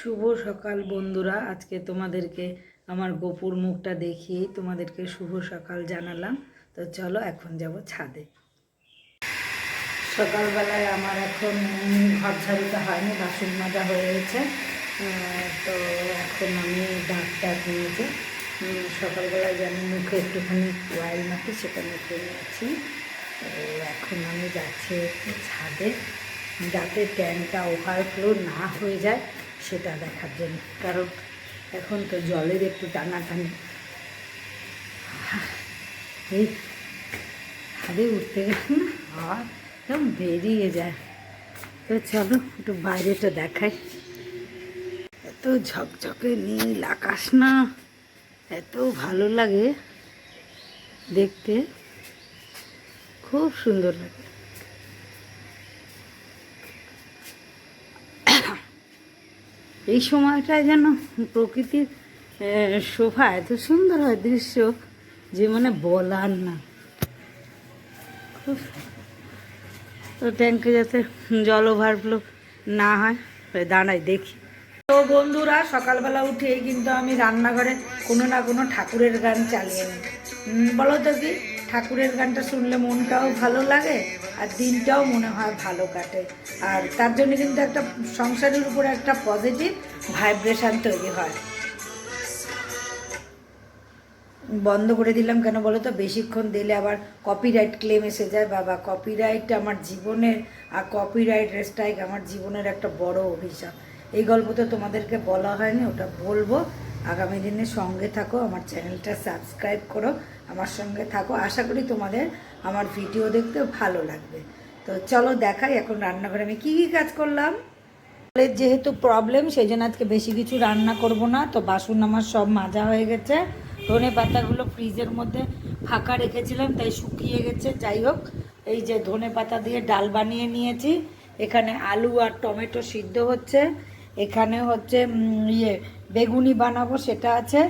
শুভ সকাল বন্ধুরা। আজকে তোমাদেরকে আমার গোপুর মুখটা দেখিয়েই তোমাদেরকে শুভ সকাল জানালাম। তো চলো এখন যাব ছাদে। সকালবেলায় আমার এখন ঘর ঝাড়িতে হয়নি, বাসন মাজা হয়ে গেছে। তো এখন আমি ডাক ডাক নিয়েছি সকালবেলায় জানি মুখে একটুখানি অয়েল মাখি সেটা মেখে নিয়েছি। তো এখন আমি যাচ্ছি ছাদে। যাতে ট্যাঙ্কটা ওভারফ্লো না হয়ে যায়। সেটা দেখার জন্য। কারণ এখন তো জলের একটু টানাটানি। এই ছাদে উঠতে গেলে না একদম বেরিয়ে যায়। তো চলো, একটু বাইরেটা দেখাই। এত ঝকঝকে নীল আকাশ না, এত ভালো লাগে দেখতে। খুব সুন্দর লাগে। এই সময়টায় যেন প্রকৃতির শোভা এত সুন্দর হয়, দৃশ্য যে মানে বলার না। তো ট্যাঙ্কে যাতে জল ওভারফ্লো না হয় দাঁড়াই, দেখি। তো বন্ধুরা, সকালবেলা উঠেই কিন্তু আমি রান্নাঘরে কোনো না কোনো ঠাকুরের গান চালিয়ে নিই। বলো তো কি? ঠাকুরের গানটা শুনলে মনটাও ভালো লাগে আর দিনটাও মনে হয় ভালো কাটে। আর তার জন্য কিন্তু একটা সংসারের উপরে একটা পজিটিভ ভাইব্রেশান তৈরি হয়। বন্ধ করে দিলাম কেন বলো তো বেশিক্ষণ দিলে আবার কপিরাইট ক্লেম এসে যায়, বাবা। কপিরাইট আমার জীবনের আর কপিরাইট স্ট্রাইক আমার জীবনের একটা বড় অভিশাপ। এই গল্প তো তোমাদেরকে বলা হয়নি, ওটা বলব। আগামী দিনে সঙ্গে থাকো, আমার চ্যানেলটা সাবস্ক্রাইব করো। আমার সঙ্গে থাকো। আশা করি তোমাদের আমার ভিডিও দেখতে ভালো লাগবে। তো চলো দেখাই এখন রান্নাঘরে আমি কী কী কাজ করলাম। যেহেতু প্রবলেম সেই জন্য আজকে বেশি কিছু রান্না করব না। তো বাসন আমার সব মাজা হয়ে গেছে। ধনে পাতাগুলো ফ্রিজের মধ্যে ফাঁকা রেখেছিলাম, তাই শুকিয়ে গেছে। যাই হোক, এই যে ধনে পাতা দিয়ে ডাল বানিয়ে নিয়েছি। এখানে আলু আর টমেটো সিদ্ধ হচ্ছে। এখানে হচ্ছে ইয়ে বেগুনি বানাবো, সেটা আছে।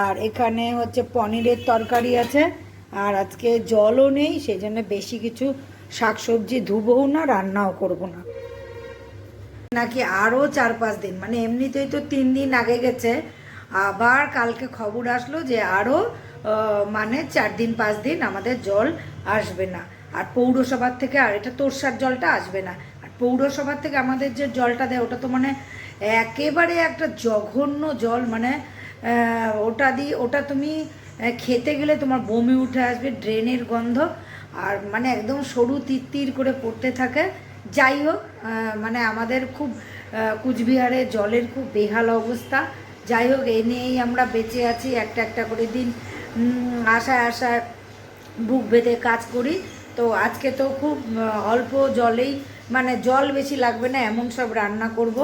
আর এখানে হচ্ছে পনিরের তরকারি আছে। আর আজকে জলও নেই সেই জন্য বেশি কিছু শাকসবজি ধুবও না, রান্নাও করব না। নাকি আরও চার পাঁচ দিন মানে এমনিতেই তো তিন দিন আগে গেছে। আবার কালকে খবর আসলো যে আরও মানে চার দিন, পাঁচ দিন আমাদের জল আসবে না। আর পৌরসভার থেকে, আর এটা তোরসার জলটা আসবে না। আর পৌরসভার থেকে আমাদের যে জলটা দেয়, ওটা তো মানে একেবারে একটা জঘন্য জল মানে ওটা দিয়ে, ওটা তুমি খেতে গেলে তোমার বমি উঠে আসবে, ড্রেনের গন্ধ। আর মানে একদম সরু তিত্তির করে পড়তে থাকে। যাই হোক মানে আমাদের খুব কুচবিহারে জলের খুব বেহাল অবস্থা। যাই হোক, এ নিয়েই আমরা বেঁচে আছি, একটা একটা করে দিন আশায় আশায় বুক বেঁধে কাজ করি। তো আজকে তো খুব অল্প জলেই মানে জল বেশি লাগবে না, এমন সব রান্না করব।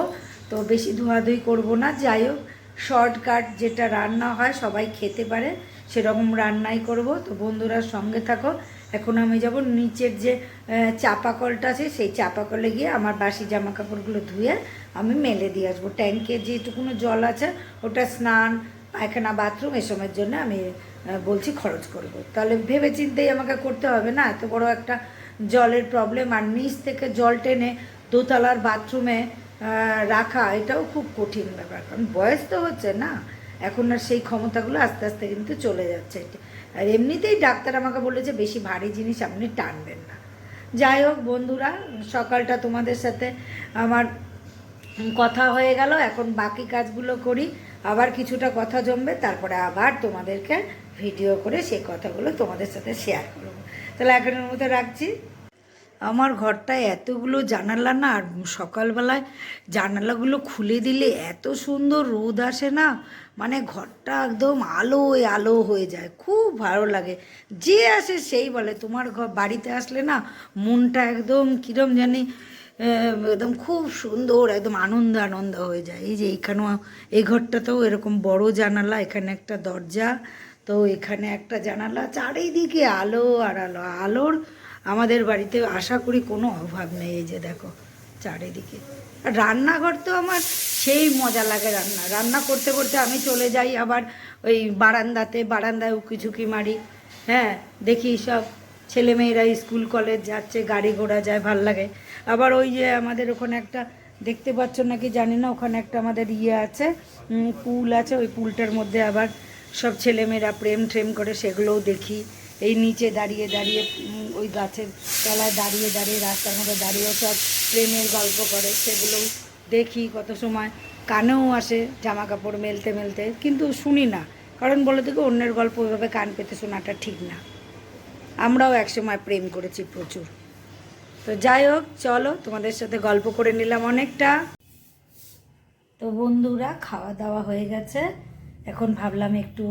তো বেশি ধোয়াধুয়ি করব না, যাই হোক। শর্টকাট যেটা রান্না হয়, সবাই খেতে পারে, সেরকম রান্নাই করব। তো বন্ধুরা সঙ্গে থাকো। এখন আমি যাব নিচের যে চাপা কলটা আছে, সেই চাপা কলে গিয়ে আমার বাসি জামা কাপড়গুলো ধুয়ে আমি মেলে দিয়ে আসব। ট্যাঙ্কে যেটুকুনো জল আছে, ওটা স্নান, পায়খানা, বাথরুম এসবের জন্য আমি বলছি খরচ করব। তাহলে ভেবে চিন্তেই আমাকে করতে হবে না? এত বড় একটা জলের প্রবলেম আর নিচ থেকে জল টেনে দোতলার বাথরুমে রাখা, এটাও খুব কঠিন ব্যাপার। কারণ বয়স তো হচ্ছে না, এখন আর সেই ক্ষমতাগুলো আস্তে আস্তে কিন্তু চলে যাচ্ছে। আর এমনিতেই ডাক্তার আমাকে বলেছে বেশি ভারী জিনিস আপনি টানবেন না। যাই হোক বন্ধুরা, সকালটা তোমাদের সাথে আমার কথা হয়ে গেল। এখন বাকি কাজগুলো করি, আবার কিছুটা কথা জমবে, তারপরে আবার তোমাদেরকে ভিডিও করে সেই কথাগুলো তোমাদের সাথে শেয়ার করব। তাহলে এখনের মতো রাখছি। আমার ঘরটায় এতগুলো জানালা না, আর সকালবেলায় জানালাগুলো খুলে দিলে এত সুন্দর রোদ আসে না মানে ঘরটা একদম আলোয় আলো হয়ে যায়, খুব ভালো লাগে। যে আসে সেই বলে, তোমার ঘর বাড়িতে আসলে না মনটা একদম কিরম জানি একদম খুব সুন্দর, একদম আনন্দ আনন্দ হয়ে যায়। এই যে এইখানেও এই ঘরটাতেও এরকম বড় জানালা, এখানে একটা দরজা, তো এখানে একটা জানালা, চারিদিকে আলো আর আলো, আলোর আমাদের বাড়িতে আশা করি কোনো অভাব নেই, এই যে দেখো চারিদিকে। আর রান্নাঘর তো আমার সেই মজা লাগে রান্না। রান্না করতে করতে আমি চলে যাই আবার ওই বারান্দাতে, বারান্দায় উকি ঝুঁকি মারি। হ্যাঁ দেখি সব ছেলেমেয়েরা স্কুল, কলেজ যাচ্ছে, গাড়ি ঘোড়া যায়, ভালো লাগে। আবার ওই যে আমাদের ওখানে একটা, দেখতে পাচ্ছ নাকি জানি না, ওখানে একটা আমাদের ইয়ে আছে পুল আছে, ওই পুলটার মধ্যে আবার সব ছেলেমেয়েরা প্রেম ট্রেম করে, সেগুলোও দেখি। এই নিচে দাঁড়িয়ে দাঁড়িয়ে ওই গাছের তলায় দাঁড়িয়ে দাঁড়িয়ে, রাস্তার মধ্যে দাঁড়িয়ে সব প্রেমের গল্প করে সেগুলোও দেখি কত সময়। কানেও আসে জামা কাপড় মেলতে মেলতে, কিন্তু শুনি না। কারণ বলে থেকে অন্যের গল্প ওইভাবে কান পেতে শোনাটা ঠিক না। আমরাও একসময় প্রেম করেছি প্রচুর। তো যাই হোক, চলো তোমাদের সাথে গল্প করে নিলাম অনেকটা। তো বন্ধুরা, খাওয়া দাওয়া হয়ে গেছে। এখন ভাবলাম একটু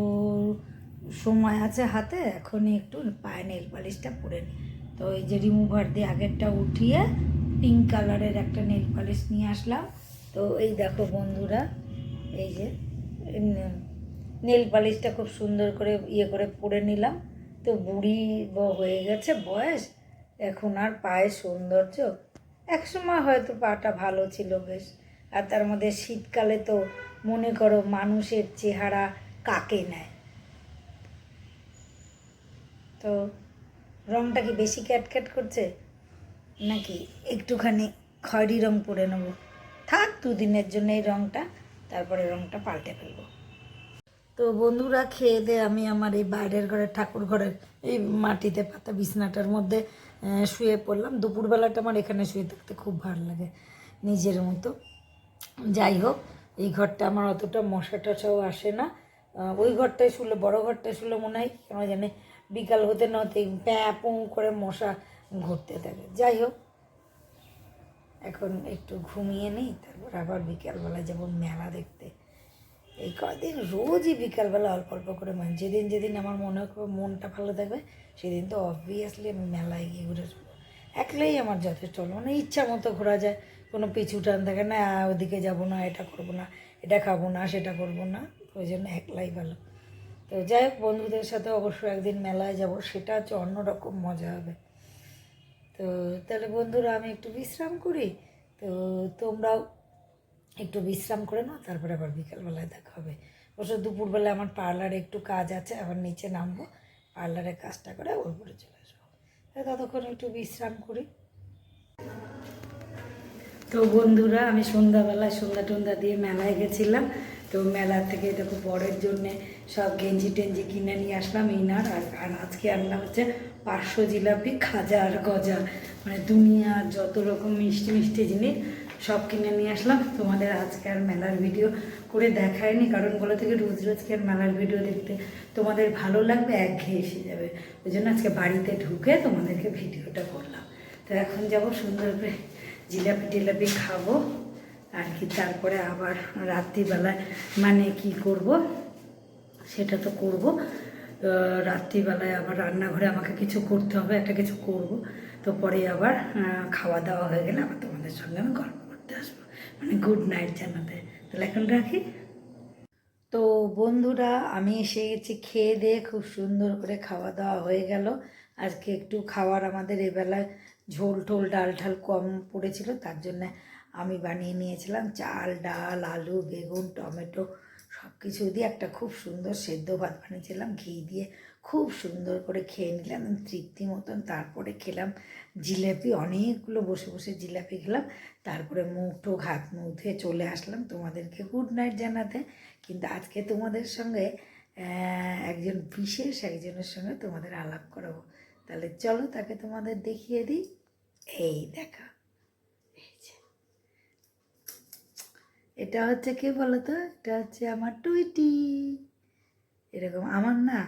সময় আছে হাতে, এখনই একটু পায়ে নেল পালিশটা পরে নিই তো এই যে রিমুভার দিয়ে আগেরটা উঠিয়ে পিঙ্ক কালারের একটা নেল পালিশ নিয়ে আসলাম। তো এই দেখো বন্ধুরা, এই যে নেল পালিশটা খুব সুন্দর করে ইয়ে করে পরে নিলাম। তো বুড়ি হয়ে গেছে বয়স, এখন আর পায়ে সৌন্দর্য। একসময় হয়তো পাটা ভালো ছিল বেশ, আর তার মধ্যে শীতকালে তো মনে করো মানুষের চেহারা কাকে নেয়? তো রংটা কি বেশি ক্যাটক্যাট করছে? নাকি একটুখানি খয়েরি রং পরে নেব? থাক, দুদিনের জন্য এই রংটা, তারপরে রংটা পাল্টে ফেলব। তো বন্ধুরা, খেয়ে দিয়ে আমি আমার এই বাইরের ঘরের ঠাকুর ঘরের এই মাটিতে পাতা বিছনাটার মধ্যে শুয়ে পড়লাম। দুপুরবেলাটা আমার এখানে শুয়ে থাকতে খুব ভালো লাগে, নিজের মতো। যাই হোক, এই ঘরটা আমার অতটা মশা টশাও আসে না। ওই ঘরটায় শুলে, বড় ঘরটায় শুলে মনে হয়, কেন জানে বিকাল হতে না হতে প্যাঁ করে মশা ঘুরতে থাকে। যাই হোক, এখন একটু ঘুমিয়ে নিই, তারপর আবার বিকালবেলা যাব মেলা দেখতে। এই কদিন রোজই বিকালবেলা অল্প অল্প করে মানে যেদিন যেদিন আমার মনে করবে মনটা ভালো থাকবে, সেদিন তো অবভিয়াসলি আমি মেলায় গিয়ে ঘুরে আসব। একলাই আমার যথেষ্ট হলো। মানে ইচ্ছা মতো ঘোরা যায়, কোনো পিছু টান থাকে না ওদিকে যাব না, এটা করব না, এটা খাব না, সেটা করব না। ওই জন্য একলাই ভালো। তো যাই হোক, বন্ধুদের সাথে অবশ্যই একদিন মেলায় যাব, সেটা হচ্ছে অন্যরকম মজা হবে। তো তাহলে বন্ধুরা, আমি একটু বিশ্রাম করি। তো তোমরাও একটু বিশ্রাম করে নাও, তারপরে আবার বিকালবেলায় দেখা হবে। অবশ্য দুপুরবেলা আমার পার্লারে একটু কাজ আছে, আবার নিচে নামবো। পার্লারে কাজটা করে ওপরে চলে আসব। ততক্ষণ একটু বিশ্রাম করি। তো বন্ধুরা, আমি সন্ধ্যাবেলায় সন্ধ্যা টন্ধা দিয়ে মেলায় গেছিলাম। তো মেলা থেকে দেখো বরের জন্যে সব গেঞ্জি টেঞ্জি কিনে নিয়ে আসলাম ইনার আর আর আজকে আনলাম হচ্ছে পাঁচশো জিলাপি খাজা আর গজা। মানে দুনিয়ার যত রকম মিষ্টি মিষ্টি জিনিস সব কিনে নিয়ে আসলাম। তোমাদের আজকে আর মেলার ভিডিও করে দেখায়নি, কারণ বলে থেকে রোজ রোজ কি আর মেলার ভিডিও দেখতে তোমাদের ভালো লাগবে, একঘেয়ে এসে যাবে। ওই জন্য আজকে বাড়িতে ঢুকে তোমাদেরকে ভিডিওটা করলাম। তো এখন যাব সুন্দর করে জিলাপি টিলাপি খাব। আর কি, তারপরে আবার রাত্রিবেলায় মানে কি করব? সেটা তো করব। রাত্রিবেলায় আবার রান্নাঘরে আমাকে কিছু করতে হবে, একটা কিছু করব। তো পরে আবার খাওয়া দাওয়া হয়ে গেলে আবার তোমাদের সঙ্গে আমি গল্প করতে আসব। মানে গুড নাইট জানাতে। তাহলে এখন রাখি? তো বন্ধুরা, আমি এসে গেছি খেয়ে দিয়ে, খুব সুন্দর করে খাওয়া দাওয়া হয়ে গেল। আজকে একটু খাওয়ার আমাদের এবেলায় ঝোল টোল ডাল ঠাল কম পড়েছিল, তার জন্য আমি বানিয়ে নিয়েছিলাম চাল, ডাল, আলু, বেগুন, টমেটো সব কিছু দিয়ে একটা খুব সুন্দর সেদ্ধ ভাত বানিয়েছিলাম, ঘি দিয়ে খুব সুন্দর করে খেয়ে নিলাম তৃপ্তি মতন। তারপরে খেলাম জিলাপি, অনেকগুলো বসে বসে জিলাপি খেলাম। তারপরে মুখ টুক হাত মুখ ধুয়ে চলে আসলাম তোমাদেরকে গুড নাইট জানাতে। কিন্তু আজকে তোমাদের সঙ্গে একজন বিশেষ একজনের সঙ্গে তোমাদের আলাপ করাবো। তাহলে চলো তাকে তোমাদের দেখিয়ে দিই। এই দেখা এই যে। এটা হচ্ছে কে বলো তো এটা হচ্ছে আমার টুইটি। এরকম, আমার না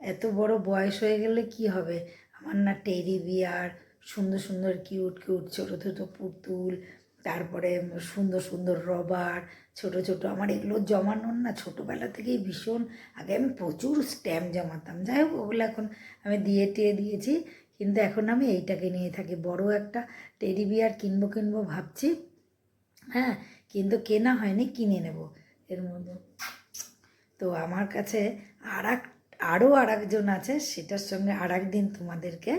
এত বড় বয়স হয়ে গেলে কি হবে? আমার না টেরি বিয়ার, সুন্দর সুন্দর কিউট কিউট ছোটো ছোটো পুতুল, তারপরে সুন্দর সুন্দর রবার, ছোট ছোট, আমার এগুলো জমানোর না ছোটোবেলা থেকেই ভীষণ। আগে আমি প্রচুর স্ট্যাম্প জমাতাম, যাই হোক ওগুলো এখন আমি দিয়ে টিয়ে দিয়েছি, কিন্তু এখন আমি এইটাকে নিয়ে থাকি। বড় একটা টেডি বিয়ার কিনবো কিনবো ভাবছি হ্যাঁ? কিন্তু কেনা হয়নি, কিনে নেব এর মধ্যে। তো আমার কাছে আর এক আরও আর একজন আছে, সেটার সঙ্গে আর দিন তোমাদেরকে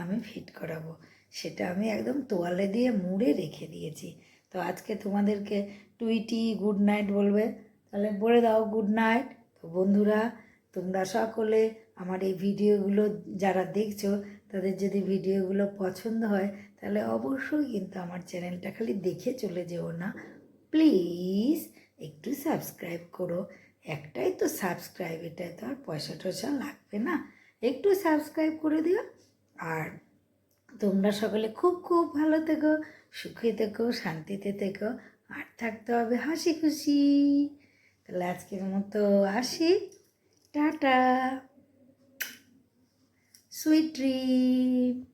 আমি ফিট করাবো। সেটা আমি একদম তোয়ালে দিয়ে মুড়ে রেখে দিয়েছি। তো আজকে তোমাদেরকে টুইটি, গুড নাইট বলবে। তাহলে বলে দাও গুড নাইট। তো বন্ধুরা, তোমরা সকলে আমার এই ভিডিওগুলো যারা দেখছ, তাদের যদি ভিডিওগুলো পছন্দ হয়, তাহলে অবশ্যই কিন্তু আমার চ্যানেলটা খালি দেখে চলে যেও না। প্লিজ একটু সাবস্ক্রাইব করো। একটাই তো সাবস্ক্রাইব, এটাই তো আর পয়সা টয়সা লাগবে না। একটু সাবস্ক্রাইব করে দিও। আর তোমরা সকলে খুব খুব ভালো থেকো, সুখে থেকো, শান্তিতে থেকো, আর থাকতে হবে হাসি খুশি। তাহলে আজকের মতো আসি। টাটা। Sweet dream